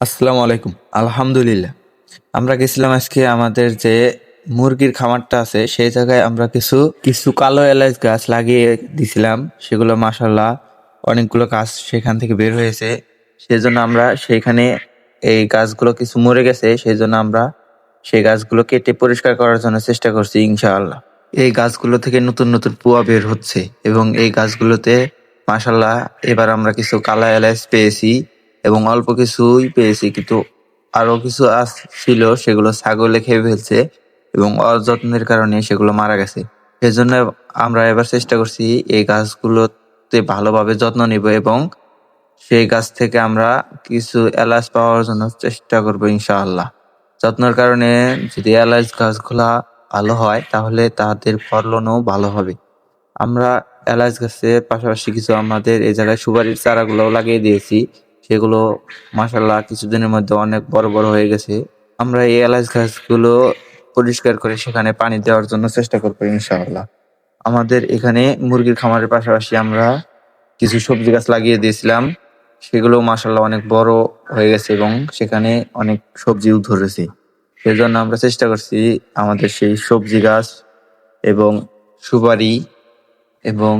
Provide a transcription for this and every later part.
আসসালামু আলাইকুম। আলহামদুলিল্লাহ। আমরা গেছিলাম আজকে আমাদের যে মুরগির খামারটা আছে, সেই জায়গায় আমরা কিছু কিছু কালো এলাচ গাছ লাগিয়ে দিছিলাম। সেগুলো মাসাল্লাহ অনেকগুলো গাছ সেখান থেকে বের হয়েছে। সেই জন্য আমরা সেইখানে এই গাছগুলো কিছু মরে গেছে। সেই জন্য আমরা সেই গাছগুলো কেটে পরিষ্কার করার জন্য চেষ্টা করছি, ইনশাআল্লাহ। এই গাছগুলো থেকে নতুন নতুন পুয়া বের হচ্ছে এবং এই গাছগুলোতে মাসাল্লাহ এবার আমরা কিছু কালা এলাচ পেয়েছি। এবং অল্প কিছুই পেয়েছি, কিন্তু আরও কিছু ছিল সেগুলো ছাগলে খেয়ে ফেলছে এবং অযত্নের কারণে সেগুলো মারা গেছে। সেজন্য আমরা এবার চেষ্টা করছি এই গাছগুলোতে ভালোভাবে যত্ন নিব এবং সেই গাছ থেকে আমরা কিছু এলাচ পাওয়ার জন্য চেষ্টা করব ইনশাআল্লাহ। যত্নের কারণে যদি এলাচ গাছগুলা ভালো হয়, তাহলে তাদের ফলনও ভালো হবে। আমরা এলাচ গাছের পাশাপাশি কিছু আমাদের এই জায়গায় সুপারির চারাগুলো লাগিয়ে দিয়েছি। সেগুলো মাসাল্লাহ কিছুদিনের মধ্যে অনেক বড় বড় হয়ে গেছে। আমরা এই এলাচ গাছগুলো পরিষ্কার করে সেখানে পানি দেওয়ার জন্য চেষ্টা করব, ইনশাআল্লাহ। আমাদের এখানে মুরগির খামারের পাশাপাশি আমরা কিছু সবজি গাছ লাগিয়ে দিয়েছিলাম। সেগুলো মাসাল্লাহ অনেক বড় হয়ে গেছে এবং সেখানে অনেক সবজিও ধরেছে। সেজন্য আমরা চেষ্টা করছি আমাদের সেই সবজি গাছ এবং সুপারি এবং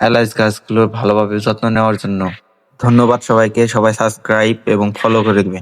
এলাচ গাছগুলোর ভালোভাবে যত্ন নেওয়ার জন্য। ধন্যবাদ সবাইকে সবাই সাবস্ক্রাইব এবং ফলো করে দিবেন।